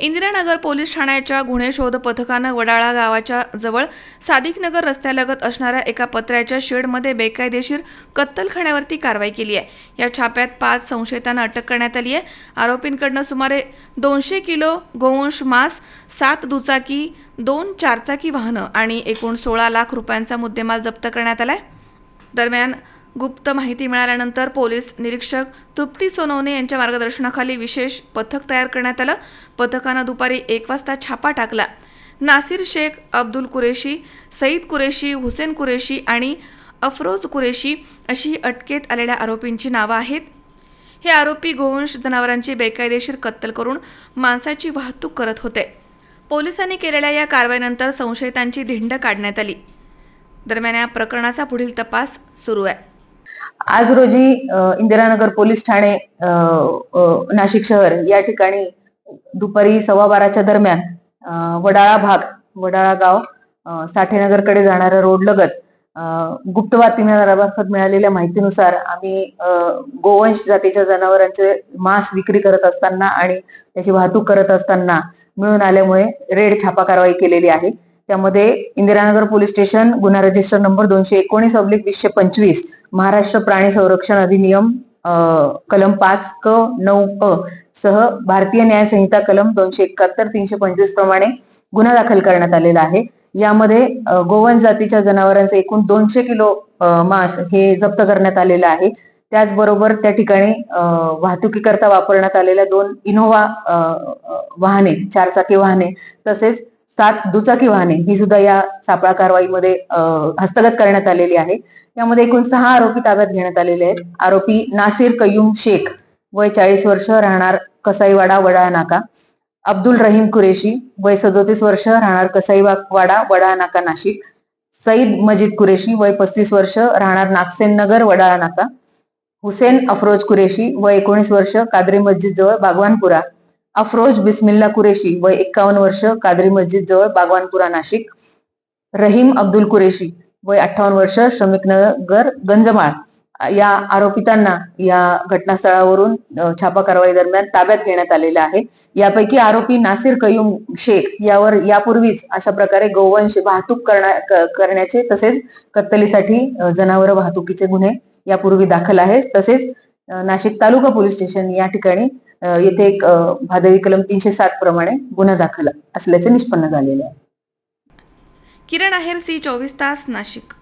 Indiranagar police ठाण्याच्या गुन्हे शोध पथकानं वडाळा गावाच्या जवळ सादिकनगर रस्त्यालगत असणाऱ्या एका पत्र्याच्या शेडमध्ये बेकायदेशीर कत्तलखान्यावरती कारवाई केली आहे. या छाप्यात पाच संशयितांना अटक करण्यात आली आहे. आरोपींकडनं सुमारे दोनशे किलो गोवंश मांस सात दुचाकी दोन चारचाकी वाहनं आणि एकूण सोळा लाख रुपयांचा मुद्देमाल जप्त करण्यात आलाय. दरम्यान गुप्त माहिती मिळाल्यानंतर पोलीस निरीक्षक तृप्ती सोनवणे यांच्या मार्गदर्शनाखाली विशेष पथक तयार करण्यात आलं. पथकानं दुपारी एक वाजता छापा टाकला. नासिर शेख अब्दुल कुरेशी सईद कुरेशी हुसेन कुरेशी आणि अफरोज कुरेशी अशी अटकेत आलेल्या आरोपींची नावं आहेत. हे आरोपी गोवंश जनावरांची बेकायदेशीर कत्तल करून माणसाची वाहतूक करत होते. पोलिसांनी केलेल्या या कारवाईनंतर संशयितांची धिंड काढण्यात आली. दरम्यान या प्रकरणाचा पुढील तपास सुरू आहे. आज रोजी इंदिरानगर पोलीस ठाणे नाशिक शहर या ठिकाणी दुपारी सव्वा बाराच्या दरम्यान वडाळा भाग वडाळा गाव साठेनगरकडे जाणाऱ्या रोड लगत गुप्त बातमीदारामार्फत मिळालेल्या माहितीनुसार आम्ही गोवंश जातीच्या जनावरांचे मांस विक्री करत असताना आणि त्याची वाहतूक करत असताना मिळून आल्यामुळे रेड छापा कारवाई केलेली आहे. त्यामध्ये इंदिरानगर पोलीस स्टेशन गुन्हा रजिस्टर नंबर दोनशे एकोणीस अब्लिक वीसशे पंचवीस महाराष्ट्र प्राणी संरक्षण अधिनियम कलम पाच क नऊ अ सह भारतीय न्याय संहिता कलम दोनशे एकाहत्तर तीनशे पंचवीस प्रमाणे गुन्हा दाखल करण्यात आलेला आहे. यामध्ये गोवन जातीच्या जनावरांचे एकूण दोनशे किलो मांस हे जप्त करण्यात आलेलं आहे. त्याचबरोबर त्या ठिकाणी वाहतुकीकरता वापरण्यात आलेल्या दोन इनोव्हा वाहने चारचाकी वाहने तसेच सात दुचाकी वाहने ही सुद्धा या सापळा कारवाईमध्ये हस्तगत करण्यात आलेली आहे. यामध्ये एकूण सहा आरोपी ताब्यात घेण्यात आलेले आहेत. आरोपी नासिर कयूम शेख वय चाळीस वर्ष राहणार कसाईवाडा वडाळा नाका. अब्दुल रहीम कुरेशी वय सदोतीस वर्ष राहणार कसाईवाडा वडाळा नाका नाशिक. सईद मजिद कुरेशी वय पस्तीस वर्ष राहणार नागसेन नगर वडाळा नाका. हुसेन अफरोज कुरेशी वय एकोणीस वर्ष कादरी मस्जिद जवळ बागवानपुरा. अफरोज बिस्मिल्ला कुरेशी वय एक्कावन्न वर्ष कादरी मस्जिद जवळ बागवानपुरा नाशिक. रहीम अब्दुल कुरेशी वय अठ्ठावन्न वर्ष श्रमिक नगर गंजमाळ. या आरोपितांना या घटनास्थळावरून छापा कारवाई दरम्यान ताब्यात घेण्यात आलेले आहे. यापैकी आरोपी नासिर कयूम शेख यावर यापूर्वीच अशा प्रकारे गोवंश वाहतूक करण्या- करण्याचे तसेच कत्तलीसाठी जनावर वाहतुकीचे गुन्हे यापूर्वी दाखल आहेत. तसेच नाशिक तालुका पोलीस स्टेशन या ठिकाणी येथे एक भादवी कलम तीनशे सात प्रमाणे गुन्हा दाखल असल्याचे निष्पन्न झालेले आहे. किरण आहेर सी चोवीस तास नाशिक.